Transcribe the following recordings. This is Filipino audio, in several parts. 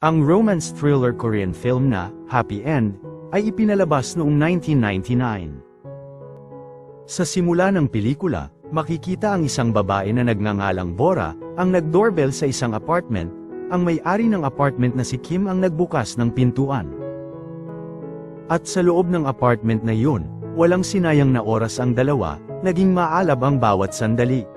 Ang romance thriller Korean film na Happy End ay ipinalabas noong 1999. Sa simula ng pelikula, makikita ang isang babae na nagngangalang Bora, ang nagdoorbell sa isang apartment, ang may-ari ng apartment na si Kim ang nagbukas ng pintuan. At sa loob ng apartment na yun, walang sinayang na oras ang dalawa, naging maalab ang bawat sandali.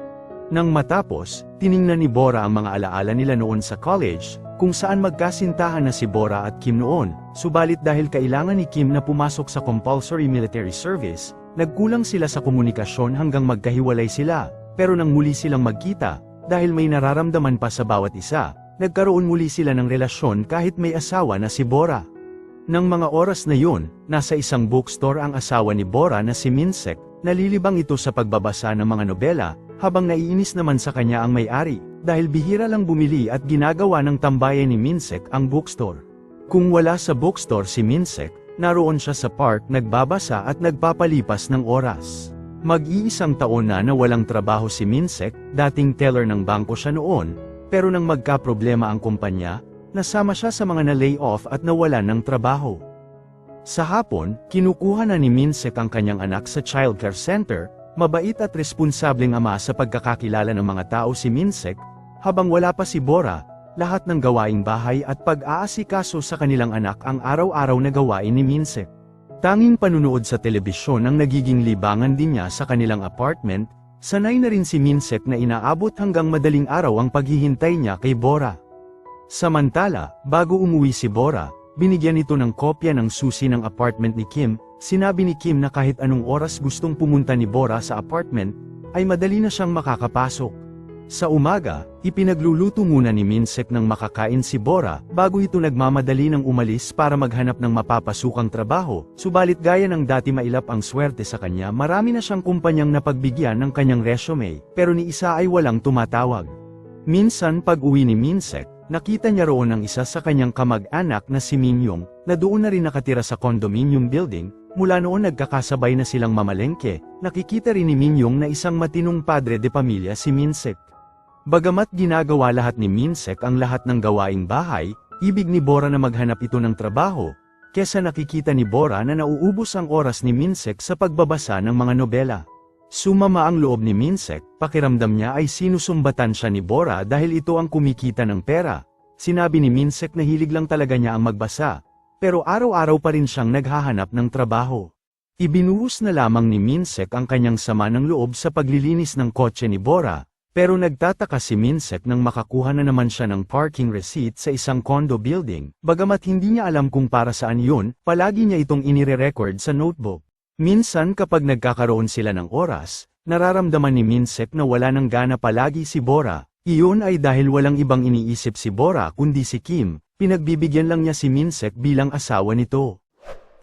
Nang matapos, tiningnan ni Bora ang mga alaala nila noon sa college, kung saan magkasintahan na si Bora at Kim noon, subalit dahil kailangan ni Kim na pumasok sa compulsory military service, nagkulang sila sa komunikasyon hanggang magkahiwalay sila, pero nang muli silang magkita, dahil may nararamdaman pa sa bawat isa, nagkaroon muli sila ng relasyon kahit may asawa na si Bora. Nang mga oras na yun, nasa isang bookstore ang asawa ni Bora na si Minsek, nalilibang ito sa pagbabasa ng mga nobela, habang naiinis naman sa kanya ang may-ari, dahil bihira lang bumili at ginagawa ng tambayan ni Minsek ang bookstore. Kung wala sa bookstore si Minsek, naroon siya sa park nagbabasa at nagpapalipas ng oras. Mag-iisang taon na na walang trabaho si Minsek, dating teller ng bangko siya noon, pero nang magka-problema ang kumpanya, nasama siya sa mga na-lay off at nawalan ng trabaho. Sa hapon, kinukuha na ni Minsek ang kanyang anak sa childcare center, mabait at responsableng ama sa pagkakakilala ng mga tao si Minsek, habang wala pa si Bora, lahat ng gawaing bahay at pag-aasikaso sa kanilang anak ang araw-araw na gawain ni Minsek. Tanging panunood sa telebisyon ang nagiging libangan din niya sa kanilang apartment, sanay na rin si Minsek na inaabot hanggang madaling araw ang paghihintay niya kay Bora. Samantala, bago umuwi si Bora, binigyan ito ng kopya ng susi ng apartment ni Kim, sinabi ni Kim na kahit anong oras gustong pumunta ni Bora sa apartment, ay madali na siyang makakapasok. Sa umaga, ipinagluluto muna ni Minsek ng makakain si Bora, bago ito nagmamadali ng umalis para maghanap ng mapapasukang trabaho, subalit gaya ng dati mailap ang swerte sa kanya marami na siyang kumpanyang napagbigyan ng kanyang resume, pero ni isa ay walang tumatawag. Minsan pag uwi ni Minsek, nakita niya roon ang isa sa kanyang kamag-anak na si Minyong, na doon na rin nakatira sa condominium building, mula noon nagkakasabay na silang mamalengke, nakikita rin ni Minyong na isang matinong padre de pamilya si Minsek. Bagamat ginagawa lahat ni Minsek ang lahat ng gawaing bahay, ibig ni Bora na maghanap ito ng trabaho, kesa nakikita ni Bora na nauubos ang oras ni Minsek sa pagbabasa ng mga nobela. Sumama ang loob ni Minsek, pakiramdam niya ay sinusumbatan siya ni Bora dahil ito ang kumikita ng pera. Sinabi ni Minsek na hilig lang talaga niya ang magbasa, pero araw-araw pa rin siyang naghahanap ng trabaho. Ibinuhos na lamang ni Minsek ang kanyang sama ng loob sa paglilinis ng kotse ni Bora, pero nagtataka si Minsek nang makakuha na naman siya ng parking receipt sa isang condo building, bagamat hindi niya alam kung para saan yun, palagi niya itong inire-record sa notebook. Minsan kapag nagkakaroon sila ng oras, nararamdaman ni Minsek na wala ng gana palagi si Bora, iyon ay dahil walang ibang iniisip si Bora kundi si Kim, pinagbibigyan lang niya si Minsek bilang asawa nito.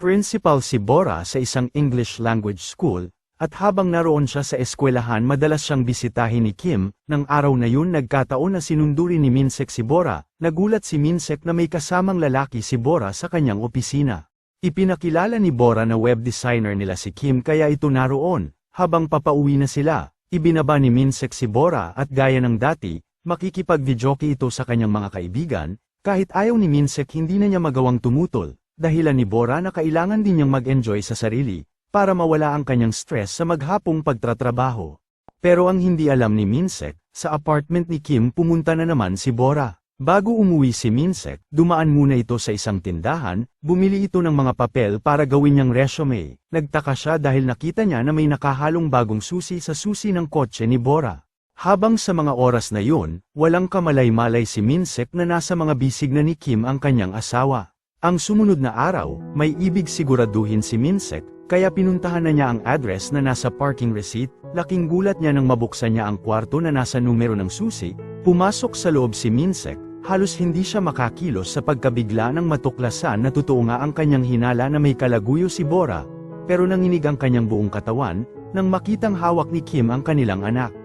Principal si Bora sa isang English language school, at habang naroon siya sa eskwelahan madalas siyang bisitahin ni Kim, nang araw na yun nagkataon na sinunduri ni Minsek si Bora, nagulat si Minsek na may kasamang lalaki si Bora sa kanyang opisina. Ipinakilala ni Bora na web designer nila si Kim kaya ito naroon, habang papauwi na sila, ibinaba ni Minsek si Bora at gaya ng dati, makikipag-videoke ito sa kanyang mga kaibigan, kahit ayaw ni Minsek hindi na niya magawang tumutol, dahilan ni Bora na kailangan din niyang mag-enjoy sa sarili, para mawala ang kanyang stress sa maghapong pagtratrabaho. Pero ang hindi alam ni Minsek, sa apartment ni Kim pumunta na naman si Bora. Bago umuwi si Minsek, dumaan muna ito sa isang tindahan, bumili ito ng mga papel para gawin niyang resume. Nagtaka siya dahil nakita niya na may nakahalong bagong susi sa susi ng kotse ni Bora. Habang sa mga oras na yun, walang kamalay-malay si Minsek na nasa mga bisig na ni Kim ang kanyang asawa. Ang sumunod na araw, may ibig siguraduhin si Minsek, kaya pinuntahan na niya ang address na nasa parking receipt, laking gulat niya nang mabuksan niya ang kwarto na nasa numero ng susi, pumasok sa loob si Minsek, halos hindi siya makakilos sa pagkabigla ng matuklasan na totoo nga ang kanyang hinala na may kalaguyo si Bora, pero nanginig ang kanyang buong katawan, nang makitang hawak ni Kim ang kanilang anak.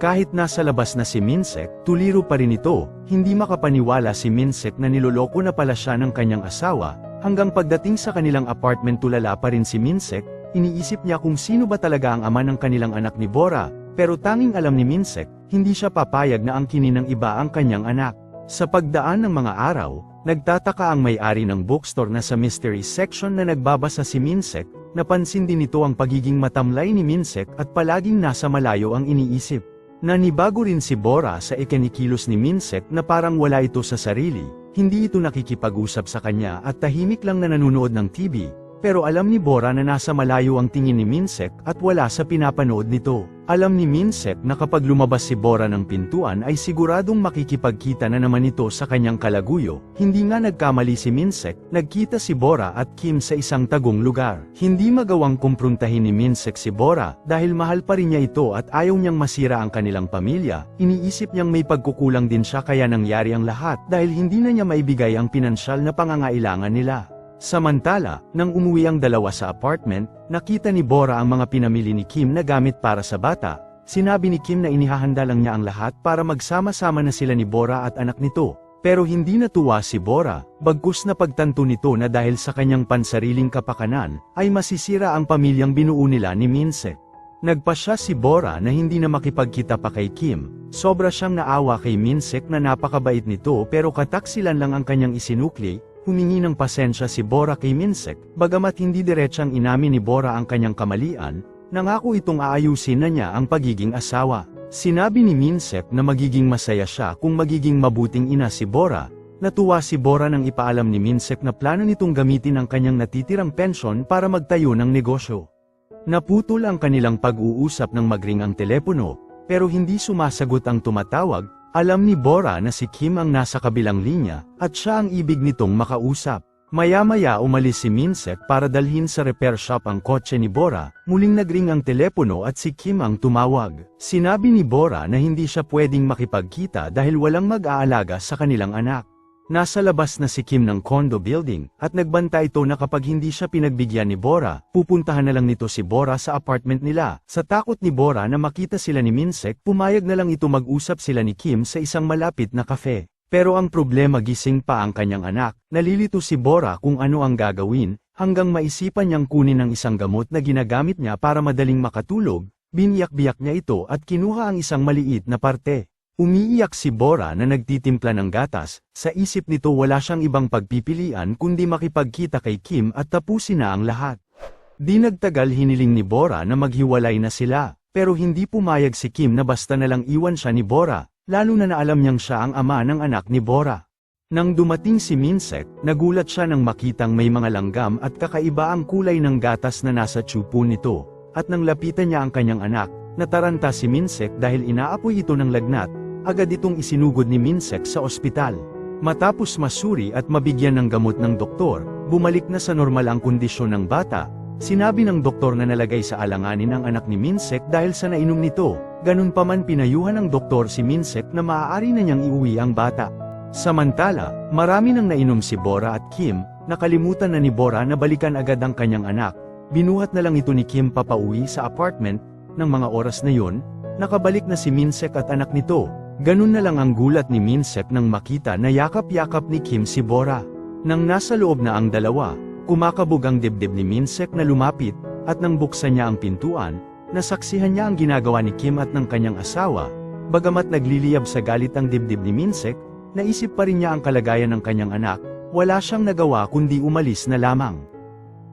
Kahit nasa labas na si Minsek, tuliro pa rin ito, hindi makapaniwala si Minsek na niloloko na pala siya ng kanyang asawa, Hanggang pagdating sa kanilang apartment tulala pa rin si Minsek, iniisip niya kung sino ba talaga ang ama ng kanilang anak ni Bora, pero tanging alam ni Minsek, hindi siya papayag na ang kinin ng iba ang kanyang anak. Sa pagdaan ng mga araw, Nagtataka ang may-ari ng bookstore na sa mystery section na nagbabasa si Minsek, napansin din nito ang pagiging matamlay ni Minsek at palaging nasa malayo ang iniisip. Nanibago rin si Bora sa ikinikilos ni Minsek na parang wala ito sa sarili, hindi ito nakikipag-usap sa kanya at tahimik lang na nanonood ng TV, pero alam ni Bora na nasa malayo ang tingin ni Minsek at wala sa pinapanood nito. Alam ni Minsek na kapag lumabas si Bora ng pintuan ay siguradong makikipagkita na naman ito sa kanyang kalaguyo. Hindi nga nagkamali si Minsek, nagkita si Bora at Kim sa isang tagong lugar. Hindi magawang kumprontahin ni Minsek si Bora dahil mahal pa rin niya ito at ayaw niyang masira ang kanilang pamilya. Iniisip niyang may pagkukulang din siya kaya nangyari ang lahat dahil hindi na niya maibigay ang pinansyal na pangangailangan nila. Samantala, nang umuwi ang dalawa sa apartment, nakita ni Bora ang mga pinamili ni Kim na gamit para sa bata. Sinabi ni Kim na inihahanda lang niya ang lahat para magsama-sama na sila ni Bora at anak nito. Pero hindi natuwa si Bora, bagkus na pagtanto nito na dahil sa kanyang pansariling kapakanan, ay masisira ang pamilyang binuo nila ni Minse. Nagpa siya si Bora na hindi na makipagkita pa kay Kim, sobra siyang naawa kay Minsek na napakabait nito pero kataksilan lang ang kanyang isinukli, Humingi ng pasensya si Bora kay Minsek, bagamat hindi diretsang inamin ni Bora ang kanyang kamalian, nangako itong aayusin na niya ang pagiging asawa. Sinabi ni Minsek na magiging masaya siya kung magiging mabuting ina si Bora. Natuwa si Bora nang ipaalam ni Minsek na plano nitong gamitin ang kanyang natitirang pensyon para magtayo ng negosyo. Naputol ang kanilang pag-uusap ng magring ang telepono, pero hindi sumasagot ang tumatawag, alam ni Bora na si Kim ang nasa kabilang linya, at siya ang ibig nitong makausap. Maya-maya umalis si Minsek para dalhin sa repair shop ang kotse ni Bora, muling nagring ang telepono at si Kim ang tumawag. Sinabi ni Bora na hindi siya pwedeng makipagkita dahil walang mag-aalaga sa kanilang anak. Nasa labas na si Kim ng condo building, at nagbanta ito na kapag hindi siya pinagbigyan ni Bora, pupuntahan na lang nito si Bora sa apartment nila. Sa takot ni Bora na makita sila ni Minsek, pumayag na lang ito mag-usap sila ni Kim sa isang malapit na kafe. Pero ang problema gising pa ang kanyang anak, nalilito si Bora kung ano ang gagawin, hanggang maisipan niyang kunin ang isang gamot na ginagamit niya para madaling makatulog, biniyak-biyak niya ito at kinuha ang isang maliit na parte. Umiiyak si Bora na nagtitimpla ng gatas, sa isip nito wala siyang ibang pagpipilian kundi makipagkita kay Kim at tapusin na ang lahat. Di nagtagal hiniling ni Bora na maghiwalay na sila, pero hindi pumayag si Kim na basta na lang iwan siya ni Bora, lalo na naalam niyang siya ang ama ng anak ni Bora. Nang dumating si Minsek, nagulat siya nang makitang may mga langgam at kakaiba ang kulay ng gatas na nasa tsupo nito, at nang lapitan niya ang kanyang anak, nataranta si Minsek dahil inaapoy ito ng lagnat, agad itong isinugod ni Minsek sa ospital. Matapos masuri at mabigyan ng gamot ng doktor, bumalik na sa normal ang kondisyon ng bata. Sinabi ng doktor na nalagay sa alanganin ang anak ni Minsek dahil sa nainom nito, ganun pa man pinayuhan ng doktor si Minsek na maaari na niyang iuwi ang bata. Samantala, marami nang nainom si Bora at Kim, nakalimutan na ni Bora na balikan agad ang kanyang anak. Binuhat na lang ito ni Kim papauwi sa apartment, ng mga oras na yun, nakabalik na si Minsek at anak nito, Ganun na lang ang gulat ni Minsek nang makita na yakap-yakap ni Kim si Bora. Nang nasa loob na ang dalawa, kumakabog ang dibdib ni Minsek na lumapit, at nang buksan niya ang pintuan, nasaksihan niya ang ginagawa ni Kim at ng kanyang asawa, bagamat nagliliyab sa galit ang dibdib ni Minsek, naisip pa rin niya ang kalagayan ng kanyang anak, wala siyang nagawa kundi umalis na lamang.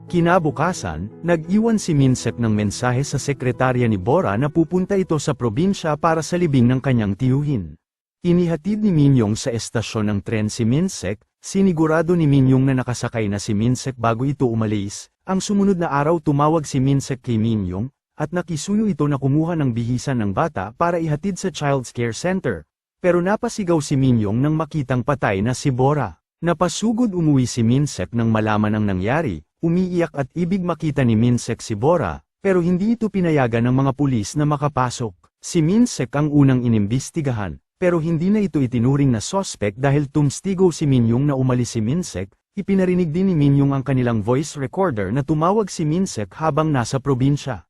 Kinabukasan, nag-iwan si Minsek ng mensahe sa sekretarya ni Bora na pupunta ito sa probinsya para sa libing ng kanyang tiyuhin. Inihatid ni Minyong sa estasyon ng tren si Minsek, sinigurado ni Minyong na nakasakay na si Minsek bago ito umalis, ang sumunod na araw tumawag si Minsek kay Minyong, at nakisuyo ito na kumuha ng bihisan ng bata para ihatid sa Child's Care Center. Pero napasigaw si Minyong nang makitang patay na si Bora. Napasugod umuwi si Minsek nang malaman ang nangyari, Umiiyak at ibig makita ni Minsek si Bora, pero hindi ito pinayagan ng mga pulis na makapasok. Si Minsek ang unang inimbestigahan, pero hindi na ito itinuring na sospek dahil tumstigo si Minyong na umalis si Minsek, ipinarinig din ni Minyong ang kanilang voice recorder na tumawag si Minsek habang nasa probinsya.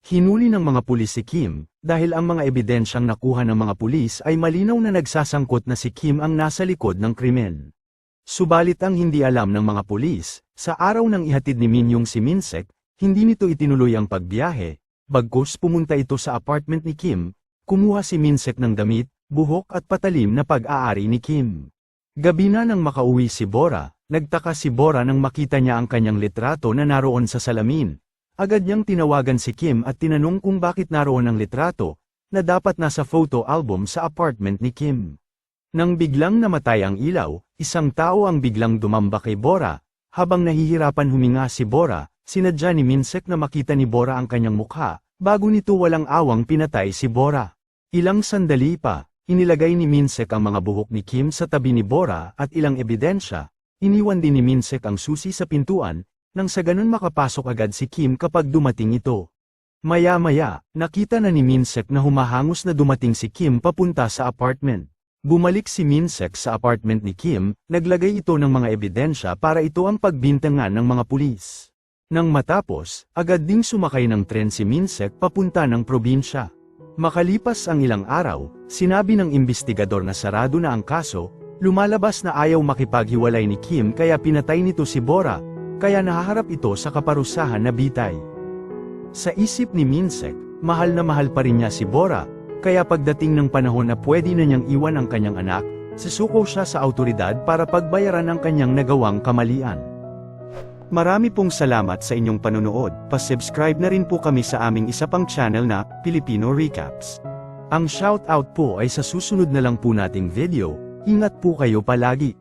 Hinuli ng mga pulis si Kim, dahil ang mga ebidensyang nakuha ng mga pulis ay malinaw na nagsasangkot na si Kim ang nasa likod ng krimen. Subalit ang hindi alam ng mga pulis, sa araw ng ihatid ni Minyong si Minsek, hindi nito itinuloy ang pagbiyahe, bagkus pumunta ito sa apartment ni Kim, kumuha si Minsek ng damit, buhok at patalim na pag-aari ni Kim. Gabi na nang makauwi si Bora, nagtaka si Bora nang makita niya ang kanyang litrato na naroon sa salamin. Agad niyang tinawagan si Kim at tinanong kung bakit naroon ang litrato, na dapat nasa photo album sa apartment ni Kim. Nang biglang namatay ang ilaw, isang tao ang biglang dumamba kay Bora, habang nahihirapan huminga si Bora, sinadya ni Minsek na makita ni Bora ang kanyang mukha, bago nito walang awang pinatay si Bora. Ilang sandali pa, inilagay ni Minsek ang mga buhok ni Kim sa tabi ni Bora at ilang ebidensya, iniwan din ni Minsek ang susi sa pintuan, nang sa ganun makapasok agad si Kim kapag dumating ito. Maya-maya, nakita na ni Minsek na humahangos na dumating si Kim papunta sa apartment. Bumalik si Minsek sa apartment ni Kim, naglagay ito ng mga ebidensya para ito ang pagbintangan ng mga pulis. Nang matapos, agad ding sumakay ng tren si Minsek papunta ng probinsya. Makalipas ang ilang araw, sinabi ng imbestigador na sarado na ang kaso, lumalabas na ayaw makipaghiwalay ni Kim kaya pinatay nito si Bora, kaya nahaharap ito sa kaparusahan na bitay. Sa isip ni Minsek, mahal na mahal pa rin niya si Bora, kaya pagdating ng panahon na pwede na niyang iwan ang kanyang anak, susuko siya sa autoridad para pagbayaran ang kanyang nagawang kamalian. Marami pong salamat sa inyong panunood, pasubscribe na rin po kami sa aming isa pang channel na, Filipino Recaps. Ang shoutout po ay sa susunod na lang po nating video, ingat po kayo palagi.